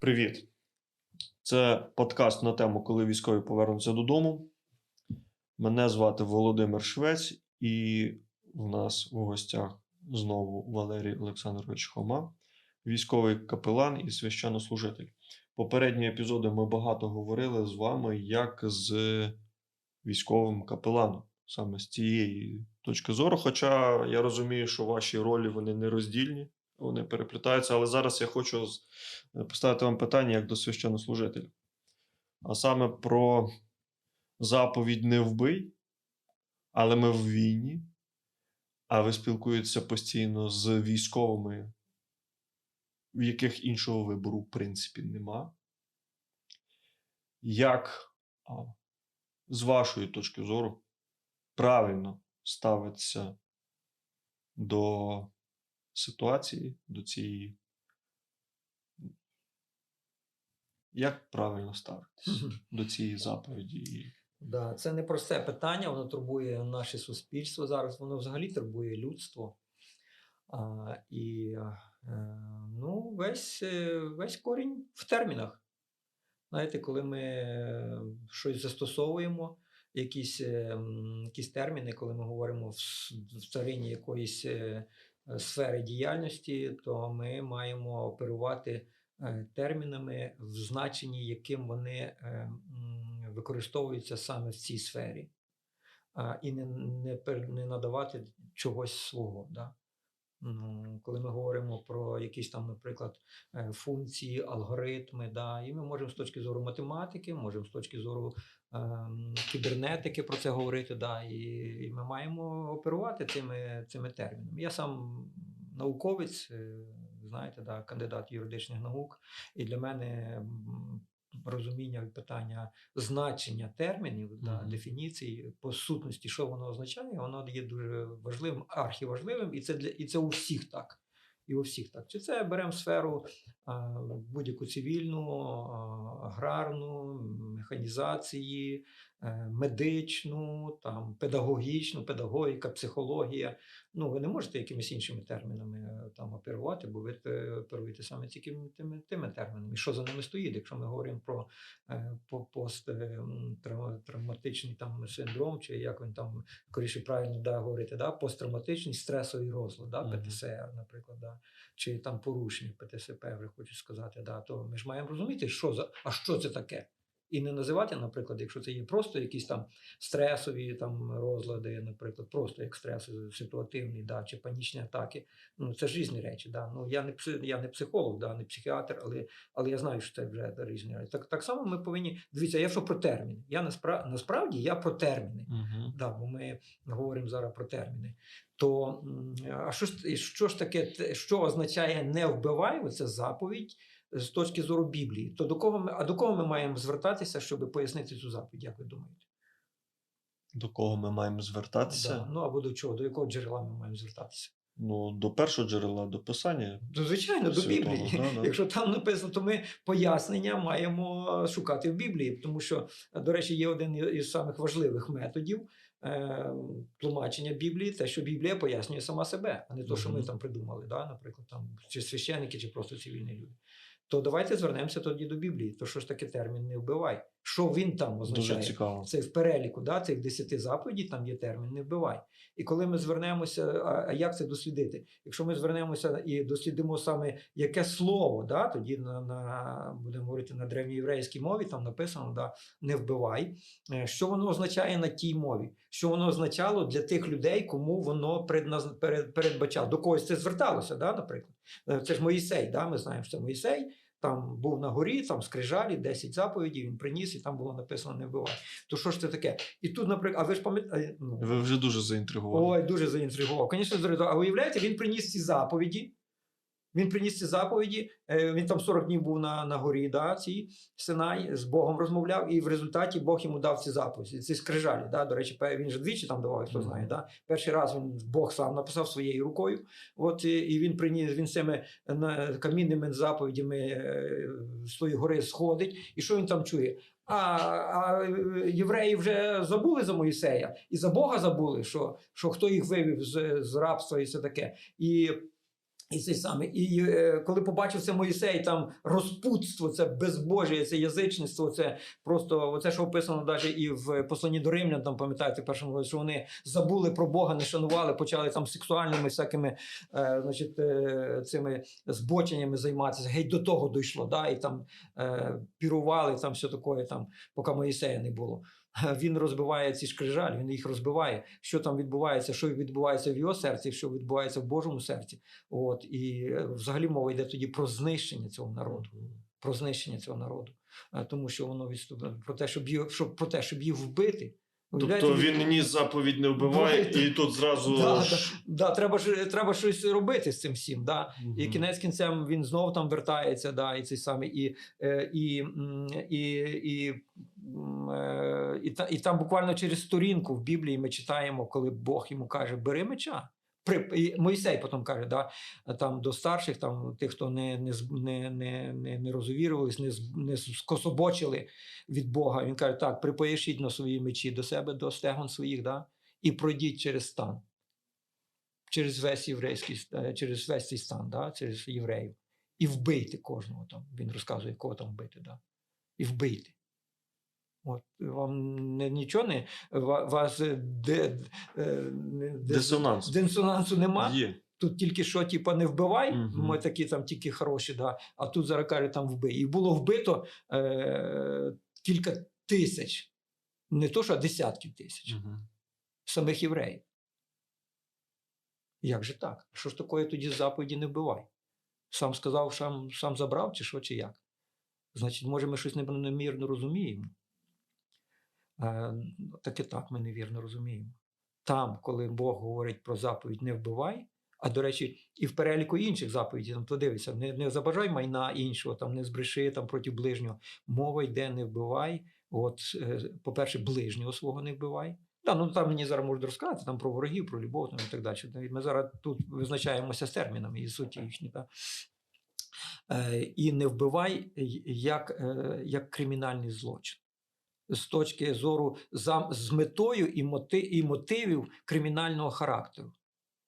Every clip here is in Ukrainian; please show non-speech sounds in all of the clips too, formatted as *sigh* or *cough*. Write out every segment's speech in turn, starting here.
Привіт! Це подкаст на тему, коли військові повернуться додому. Мене звати Володимир Швець, і в нас в гостях знову Валерій Олександрович Хома, військовий капелан і священнослужитель. Попередні епізоди ми багато говорили з вами як з військовим капеланом, саме з цієї точки зору. Хоча я розумію, що ваші ролі вони не роздільні, вони переплітаються. Але зараз я хочу поставити вам питання як до священнослужителя. А саме про заповідь не вбий, але ми в війні, а ви спілкуєтеся постійно з військовими, в яких іншого вибору, в принципі, нема. Як, з вашої точки зору, правильно ставитися до ситуації, до цієї. Як правильно ставитися Мгм. до цієї заповіді? Да, це непросте питання, воно турбує наше суспільство зараз, воно взагалі турбує людство. А, і е, ну, весь, е, весь корінь в термінах. Знаєте, коли ми е, щось застосовуємо, якісь, е, якісь терміни, коли ми говоримо в, царині якоїсь е, е, сфери діяльності, то ми маємо оперувати термінами, в значенні, яким вони використовуються саме в цій сфері, і не, не, не надавати чогось свого. Да? Ну, коли ми говоримо про якісь там, наприклад, е, функції, алгоритми, да, і ми можемо з точки зору математики, можемо з точки зору ем, кібернетики про це говорити, да, і, і ми маємо оперувати цими, цими термінами. Я сам науковець, е, знаєте, да, кандидат юридичних наук, і для мене розуміння питання значення термінів, mm -hmm. дефініцій, по сутності, що воно означає, воно є дуже важливим, архіважливим, і це для і це у всіх так. І у всіх так. Чи це беремо сферу а, будь-яку цивільну, а, аграрну, механізації, медичну, там, педагогічну, педагогіка, психологія. Ну, ви не можете якимись іншими термінами е, там оперувати, бо ви оперуєте саме тільки тими, тими термінами. І що за ними стоїть, якщо ми говоримо про е, посттравматичний там синдром, чи як він там скоріше правильно да, говорити, да, посттравматичний стресовий розлад, да, ПТСР, наприклад, да, чи там порушення ПТСП, вже хочу сказати, да, то ми ж маємо розуміти, що за, а що це таке. І не називати, наприклад, якщо це є просто якісь там стресові там розлади, наприклад, просто як стрес ситуативний, да, чи панічні атаки. Ну це ж різні речі. Да. Ну я не я не психолог, да, не психіатр, але, але я знаю, що це вже різні речі. Так, так само ми повинні дивіться, я що про терміни. Я наспра, насправді я про терміни. Угу. Да, бо ми говоримо зараз про терміни. То а що ж, що ж таке, що означає не вбивай, це заповідь з точки зору Біблії? То до кого ми, а до кого ми маємо звертатися, щоб пояснити цю заповідь, як ви думаєте? До кого ми маємо звертатися? Да, ну або до чого, до якого джерела ми маємо звертатися? Ну, до першого джерела, до писання. Ну, звичайно, до Біблії. да, да. Якщо там написано, то ми пояснення маємо шукати в Біблії, тому що, до речі, є один із самих важливих методів е, тлумачення Біблії, те, що Біблія пояснює сама себе, а не те, що ми там придумали, да? наприклад, там чи священники, чи просто цивільні люди. То давайте звернемося тоді до Біблії. То що ж таке термін не вбивай? Що він там означає? Дуже цікаво. Це в переліку да, цих десяти заповідей, там є термін не вбивай. І коли ми звернемося, а, як це дослідити? Якщо ми звернемося і дослідимо саме яке слово, да, тоді на, на будемо говорити на древньоєврейській мові, там написано да, не вбивай. Е, Що воно означає на тій мові? Що воно означало для тих людей, кому воно предназ... перед, передбачало? До когось це зверталося, да, наприклад. Е, Це ж Моїсей, да, ми знаємо, що це Моїсей. Там був на горі, там скрижалі, 10 заповідей, він приніс, і там було написано не вбивай. То що ж це таке? І тут, наприклад, а ви ж пам'ятаєте, ну, Ви вже дуже заінтригували. ой, дуже заінтригував. Звісно. А уявляєте, він приніс ці заповіді. Він приніс ці заповіді, е, він там 40 днів був на, на горі, да, цій Синай, з Богом розмовляв, і в результаті Бог йому дав ці заповіді, ці скрижалі. Да, до речі, він же двічі там давав, хто знає. Да. Перший раз він Бог сам написав своєю рукою. От, і, він приніс він цими камінними заповідями е, з тої гори сходить. І що він там чує? А, а е, євреї вже забули за Моїсея і за Бога забули, що, що хто їх вивів з, з рабства і все таке. І, і це саме. І е, коли побачив це Моїсей, там розпутство, це безбожие, це язичництво, це просто оце, що описано навіть і в посланні до римлян, там пам'ятаєте, першому що вони забули про Бога, не шанували, почали там сексуальними всякими е, значить, е, цими збоченнями займатися. Геть до того дійшло, да? і там е, пірували, там все таке, там, поки Моїсея не було. *laughs* Він розбиває ці шкрижалі, він їх розбиває. Що там відбувається, що відбувається в його серці, що відбувається в Божому серці. От, і е, взагалі мова йде тоді про знищення цього народу про знищення цього народу, Е, тому що воно відступає про те, щоб їх, щоб, про те, щоб їх вбити. Тобто він ніс заповідь не вбиває, Вбивайте. і тут зразу. Да, ж- Да, треба ж треба щось робити з цим всім. Да? І кінець кінцем він знову там вертається, да, і цей самий, і, е, і, і, і, е, і, та, і там буквально через сторінку в Біблії ми читаємо, коли Бог йому каже: бери меча. При, Мойсей потім каже, да, там до старших, там тих, хто не, не, не, не, не, розувірувались, не, не скособочили від Бога. Він каже: так, припояшіть на свої мечі до себе, до стегон своїх, да, і пройдіть через стан через весь єврейський ст- через весь цей стан, да, через євреїв. І вбийте кожного там. Він розказує, кого там вбити, да. І вбийте. От вам не, нічого не вас е, де, е, де- Дисонанс. дисонансу нема. Є. Тут тільки що, типа, не вбивай, Мгм. ми такі там тільки хороші, да. а тут зараз каже, там вбий. І було вбито е, кілька тисяч, не то, що а десятків тисяч Мгм. самих євреїв. Як же так? Що ж такое тоді заповіді не вбивай? Сам сказав, сам, сам забрав, чи що, чи як? Значить, може, ми щось немірно розуміємо. Е, так і так ми невірно розуміємо. Там, коли Бог говорить про заповідь не вбивай, а до речі, і в переліку інших заповідей, там подивися, не, не забажай майна іншого, там не збреши там, проти ближнього. Мова йде не вбивай. От, е, по-перше, ближнього свого не вбивай. Та, ну там мені зараз можуть розказати там про ворогів, про любов там, і так далі. Ми зараз тут визначаємося з термінами і суті їхні. Та. Е, і не вбивай як, як кримінальний злочин. З точки зору за, з метою і, моти, і мотивів кримінального характеру.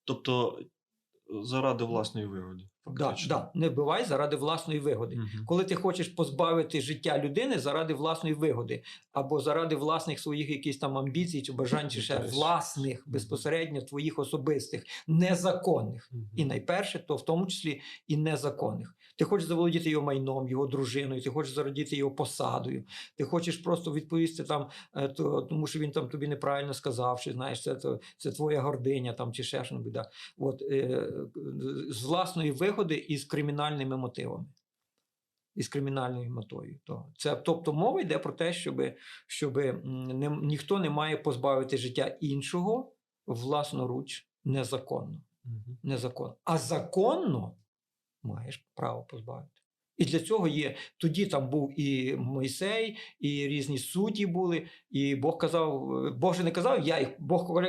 Тобто заради власної вигоди. Да, да, не вбивай заради власної вигоди. Мгм. Коли ти хочеш позбавити життя людини заради власної вигоди, або заради власних своїх якихось там амбіцій чи бажань, чи ще власних, безпосередньо твоїх особистих, незаконних. Мгм. І найперше, то в тому числі і незаконних. Ти хочеш заволодіти його майном, його дружиною, ти хочеш заволодіти його посадою, ти хочеш просто відповісти там, е, то, тому що він там тобі неправильно сказав, що знаєш, це, то, це твоя гординя там, чи ще щось. Да. От, е, з власної вигоди і із кримінальними мотивами. Із кримінальною метою. То це, тобто мова йде про те, щоб, щоб не, ніхто не має позбавити життя іншого власноруч незаконно Угу. незаконно. А законно маєш право позбавити. І для цього є. Тоді там був і Мойсей, і різні судді були, і Бог казав, е, Бог же не казав, я їх, Бог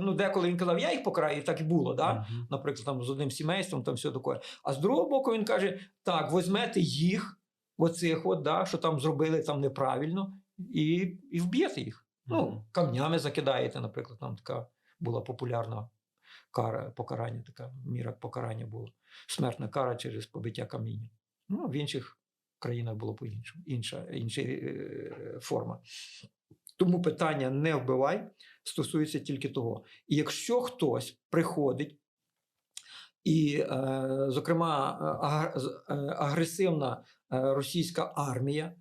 ну, деколи він казав, я їх покараю, і так і було. Да? Мгм. Наприклад, там з одним сімейством, там все таке. А з другого боку, він каже: так, візьмете їх, оцих, от, да, що там зробили там неправильно, і, і вб'єте їх. Ну, камнями закидаєте, наприклад, там така була популярна кара, покарання, така міра покарання була. Смертна кара через побиття каміння. Ну, в інших країнах було по-іншому, інша, інша е, форма. Тому питання не вбивай стосується тільки того. І якщо хтось приходить, і, е, зокрема, е, агресивна російська армія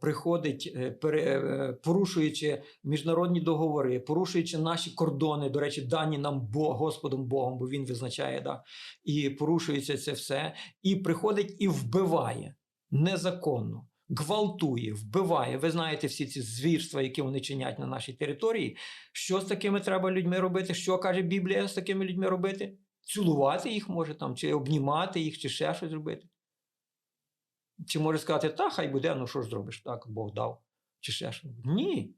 приходить, е, е, порушуючи міжнародні договори, порушуючи наші кордони, до речі, дані нам Бог, Господом Богом, бо він визначає, да, і порушується це все, і приходить і вбиває незаконно. Гвалтує, вбиває. Ви знаєте всі ці звірства, які вони чинять на нашій території. Що з такими треба людьми робити? Що каже Біблія з такими людьми робити? Цілувати їх може там, чи обнімати їх, чи ще щось робити. Чи може сказати, та хай буде, ну що ж зробиш, так, Бог дав, чи ще щось. Ні.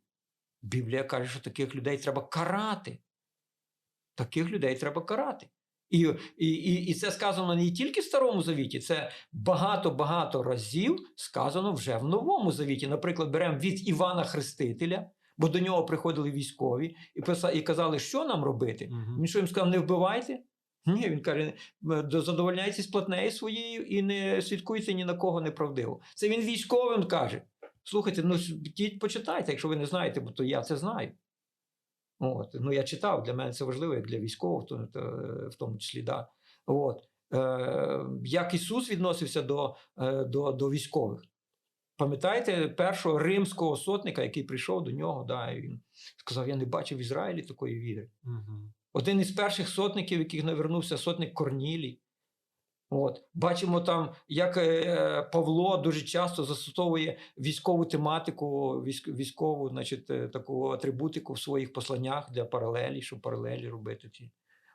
Біблія каже, що таких людей треба карати. Таких людей треба карати. І, і, і, і це сказано не тільки в Старому Завіті, це багато-багато разів сказано вже в Новому Завіті. Наприклад, беремо від Івана Хрестителя, бо до нього приходили військові і, писали, і казали, що нам робити. Він що їм сказав, не вбивайте? Ні, він каже, «Е, «До- задовольняйтесь платнею своєю і не слідкуйте ні на кого неправдиво. Це він військовим каже. Слухайте, ну почитайте, якщо ви не знаєте, бо то я це знаю. От. Ну, я читав, для мене це важливо, як для військових, то, то, в тому числі. Да. От. Е, як Ісус відносився до, е, до, до військових? Пам'ятаєте першого римського сотника, який прийшов до нього, да, і він сказав: Я не бачив в Ізраїлі такої віри. Один із перших сотників, яких навернувся сотник Корнілій. От. Бачимо там, як е, Павло дуже часто застосовує військову тематику, військ, військову значить, е, таку атрибутику в своїх посланнях для паралелі, щоб паралелі робити ці.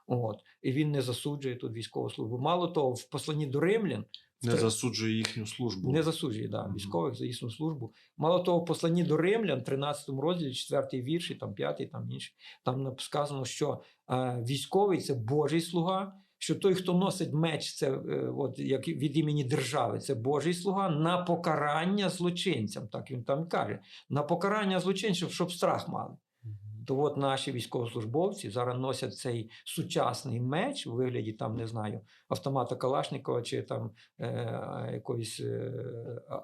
От. І він не засуджує тут військову службу. Мало того, в посланні до римлян Не засуджує їхню службу. не засуджує да, військових за їхню службу. Мало того, посланні до римлян, 13 розділі, 4 вірші, там 5, там інший, там сказано, що е, військовий це Божий слуга, що той, хто носить меч, це е, от, як від імені держави, це Божий слуга на покарання злочинцям. Так він там каже, на покарання злочинцям, щоб страх мали. То от наші військовослужбовці зараз носять цей сучасний меч у вигляді там, не знаю, автомата Калашникова чи там е, якоїсь е,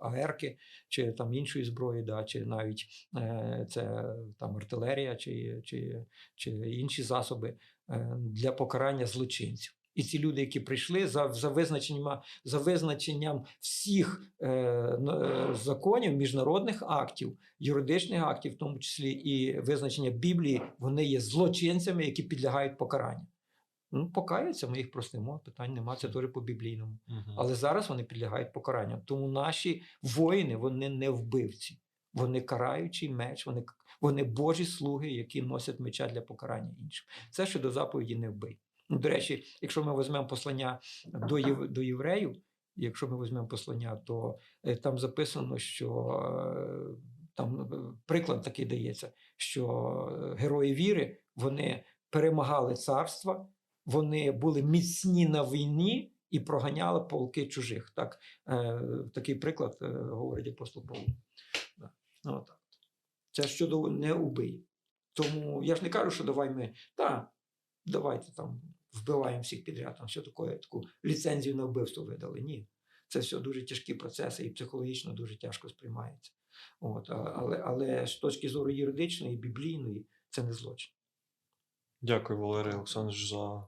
АРки, чи там іншої зброї, да, чи навіть е, це там артилерія, чи, чи, чи інші засоби е, для покарання злочинців. І ці люди, які прийшли за, за, визначенням, за визначенням всіх е, е, законів, міжнародних актів, юридичних актів, в тому числі і визначення Біблії, вони є злочинцями, які підлягають покаранню. Ну, покаються, ми їх простимо, питань нема, це теж по біблійному. Мгм. Але зараз вони підлягають покаранню. Тому наші воїни вони не вбивці, вони караючий меч, вони, вони Божі слуги, які носять меча для покарання іншим. Це щодо заповіді не вбий. Ну, До речі, якщо ми візьмемо послання до, єв, до євреїв, якщо ми візьмемо послання, то е, там записано, що е, там е, приклад такий дається, що герої віри вони перемагали царства, вони були міцні на війні і проганяли полки чужих. Так, е, такий приклад е, говорить апостол Павло. Да. Ну, отак. Це щодо не убий. Тому я ж не кажу, що давай ми, та, давайте там вбиваємо всіх підряд, там все таке, таку ліцензію на вбивство видали. Ні. Це все дуже тяжкі процеси і психологічно дуже тяжко сприймається. От, але, але з точки зору юридичної, біблійної, це не злочин. Дякую, Валерій Олександрович, за е,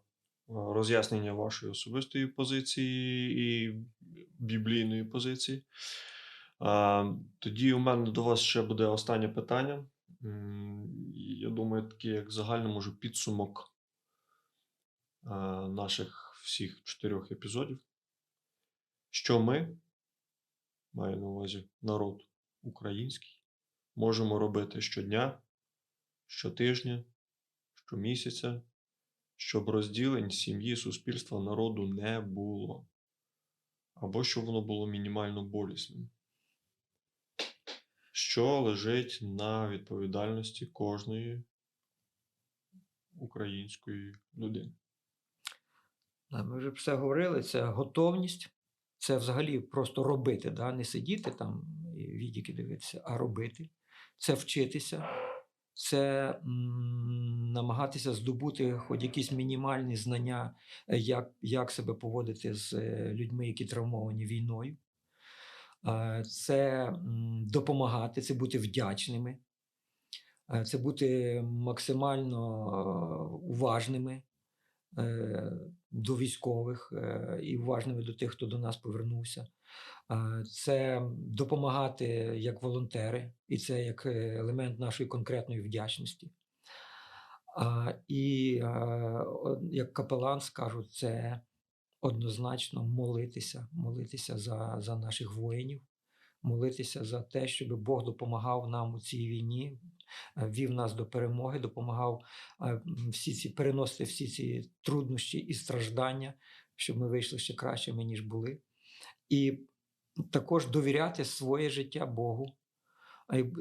роз'яснення вашої особистої позиції і біблійної позиції. Тоді у мене до вас ще буде останнє питання. Я думаю, такий як загальний може підсумок наших всіх чотирьох епізодів. Що ми, маю на увазі народ український, можемо робити щодня, щотижня, щомісяця, щоб розділень сім'ї, суспільства, народу не було, або щоб воно було мінімально болісним. Що лежить на відповідальності кожної української людини? Ми вже про це говорили. Це готовність, це взагалі просто робити, да? не сидіти там і відіки дивитися, а робити. Це вчитися, це намагатися здобути хоч якісь мінімальні знання, е, як, як себе поводити з е, людьми, які травмовані війною. Е, Це допомагати, це бути вдячними, це бути максимально уважними до військових е, і уважними до тих, хто до нас повернувся. Е, Це допомагати як волонтери, і це як е, елемент нашої конкретної вдячності. І е, як капелан скажу, це однозначно молитися, молитися за, за наших воїнів, молитися за те, щоб Бог допомагав нам у цій війні, е, вів нас до перемоги, допомагав е, всі ці переносити всі ці труднощі і страждання, щоб ми вийшли ще кращими, ніж були. І також довіряти своє життя Богу.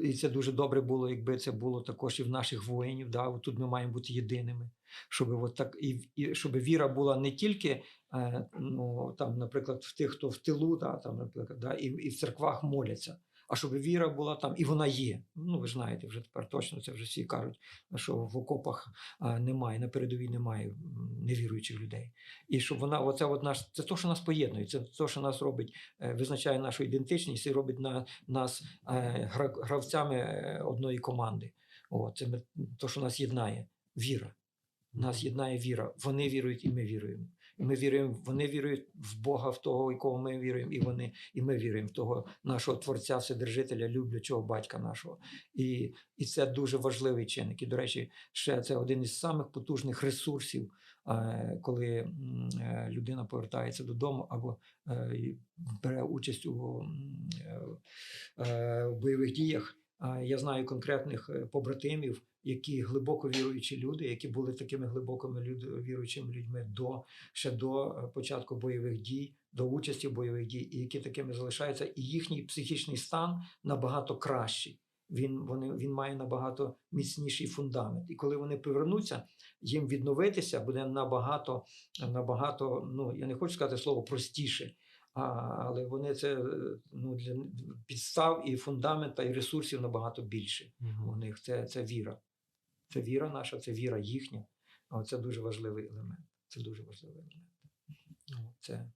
І це дуже добре було, якби це було також і в наших воїнів. Да? Тут ми маємо бути єдиними. Щоб от так і, і щоб віра була не тільки е, ну там, наприклад, в тих, хто в тилу, да, там, наприклад, да, і, і в церквах моляться. А щоб віра була там, і вона є. Ну, ви знаєте, вже тепер точно це вже всі кажуть, що в окопах немає, на передовій немає невіруючих людей. І щоб вона, оце от наш, це те, що нас поєднує, це те, що нас робить, е, визначає нашу ідентичність і робить на, нас е, гравцями е, одної команди. О, це ми, то, що нас єднає, віра. Нас єднає віра. Вони вірують, і ми віруємо. І ми віруємо, вони вірують в Бога, в того, в якого ми віруємо, і вони, і ми віруємо в того нашого Творця, Вседержителя, люблячого батька нашого. І, і це дуже важливий чинник. І, до речі, ще це один із самих потужних ресурсів, е, коли е, людина повертається додому або е, бере участь у бойових діях. Я знаю конкретних е, побратимів, які глибоко віруючі люди, які були такими глибокими віруючими людьми до ще до е, початку бойових дій, до участі в бойових дій, і які такими залишаються, і їхній психічний стан набагато кращий. Він, вони, він має набагато міцніший фундамент. І коли вони повернуться, їм відновитися буде набагато, набагато, ну я не хочу сказати слово простіше, але вони це е, ну, для підстав і фундамента, і ресурсів набагато більше у них це, це віра. Це віра наша, це віра їхня. А Це дуже важливий елемент. Це дуже важливий елемент. Ну, Це,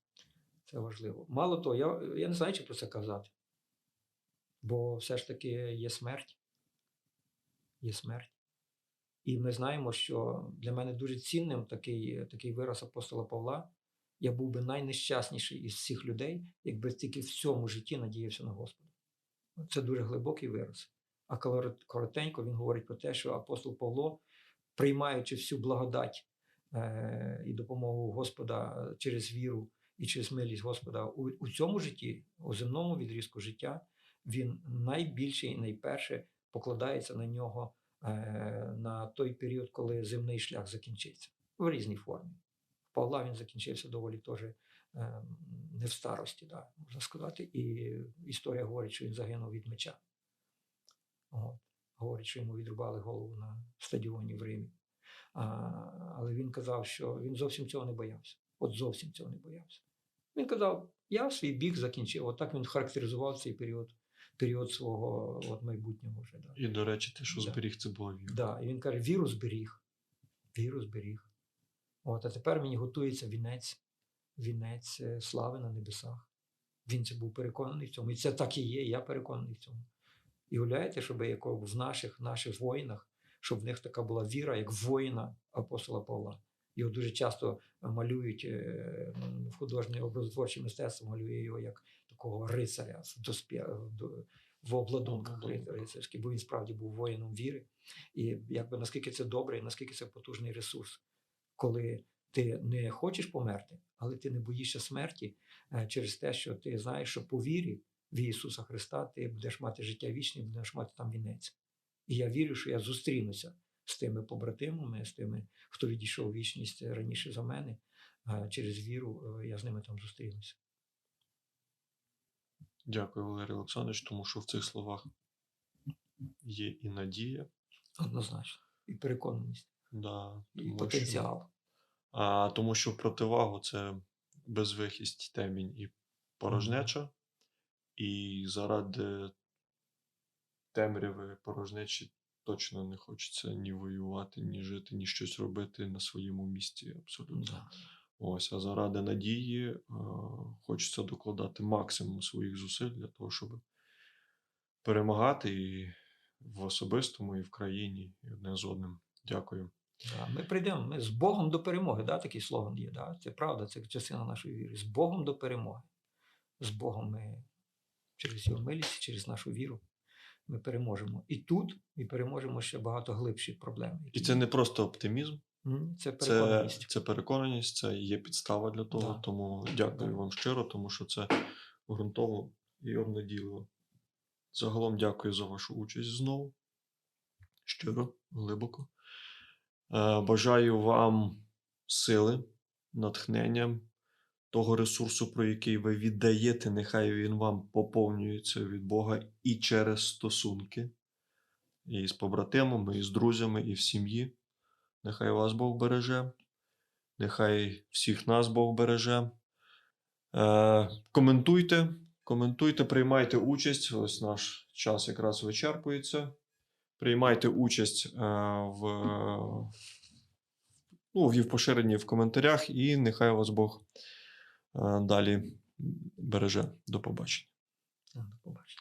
це важливо. Мало того, я, я не знаю, чи про це казати. Бо все ж таки є смерть. Є смерть. І ми знаємо, що для мене дуже цінним такий, такий вираз апостола Павла. Я був би найнещасніший із всіх людей, якби тільки в цьому житті надіявся на Господа. Це дуже глибокий вираз. А коротенько він говорить про те, що апостол Павло, приймаючи всю благодать е, і допомогу Господа е, через віру і через милість Господа у, у цьому житті, у земному відрізку життя, він найбільше і найперше покладається на нього е, на той період, коли земний шлях закінчиться в різній формі. Павла він закінчився доволі теж е, не в старості, да, можна сказати. І історія говорить, що він загинув від меча. От. Говорить, що йому відрубали голову на стадіоні в Римі. А, але він казав, що він зовсім цього не боявся. От зовсім цього не боявся. Він казав: я свій біг закінчив. Отак він характеризував цей період, період свого от, майбутнього вже. Да. І, до речі, те, що Да. зберіг, це була віра. Да, і він каже: віру зберіг. Віру зберіг. От, а тепер мені готується вінець, вінець е, слави на небесах. Він це був переконаний в цьому. І це так і є, і я переконаний в цьому. І уявляєте, щоб як в наших, наших воїнах, щоб в них така була віра, як воїна апостола Павла. Його дуже часто малюють е, в художнє образотворче мистецтво, малює його як такого рицаря в, Обладунках. рицарських, бо він справді був воїном віри. І якби наскільки це добре, і наскільки це потужний ресурс, коли ти не хочеш померти, але ти не боїшся смерті е, через те, що ти знаєш, що по вірі в Ісуса Христа ти будеш мати життя вічне, будеш мати там вінець. І я вірю, що я зустрінуся з тими побратимами, з тими, хто відійшов вічність раніше за мене. е, Через віру е, я з ними там зустрінуся. Дякую, Валерій Олександрович, тому що в цих словах є і надія, Однозначно. І переконаність, да, і тому, що, потенціал. а, тому що противагу це безвихість, темінь і порожнеча. І заради темряви порожнечі точно не хочеться ні воювати, ні жити, ні щось робити на своєму місці. Абсолютно. Да. Ось, а заради надії е, хочеться докладати максимум своїх зусиль для того, щоб перемагати і в особистому, і в країні, і одне з одним. Дякую. Да, Ми прийдемо ми з Богом до перемоги. Да, такий слоган є. Да? Це правда, це частина нашої віри. З Богом до перемоги. З Богом ми через його милість, через нашу віру ми переможемо. І тут і переможемо ще багато глибші проблеми. І це не просто оптимізм, це це, переконаність. це переконаність, це є підстава для того. Да. Тому дякую Да. вам щиро, тому що це ґрунтово і обнадійливо. Загалом дякую за вашу участь знову. Щиро, глибоко. Е, Бажаю вам сили, натхнення, того ресурсу, про який ви віддаєте, нехай він вам поповнюється від Бога і через стосунки, і з побратимами, і з друзями, і в сім'ї. Нехай вас Бог береже. Нехай всіх нас Бог береже. Е, коментуйте, коментуйте, приймайте участь. Ось наш час якраз вичерпується. Приймайте участь е, в, ну, в поширенні в коментарях, і нехай вас Бог е, далі береже. До побачення. До побачення.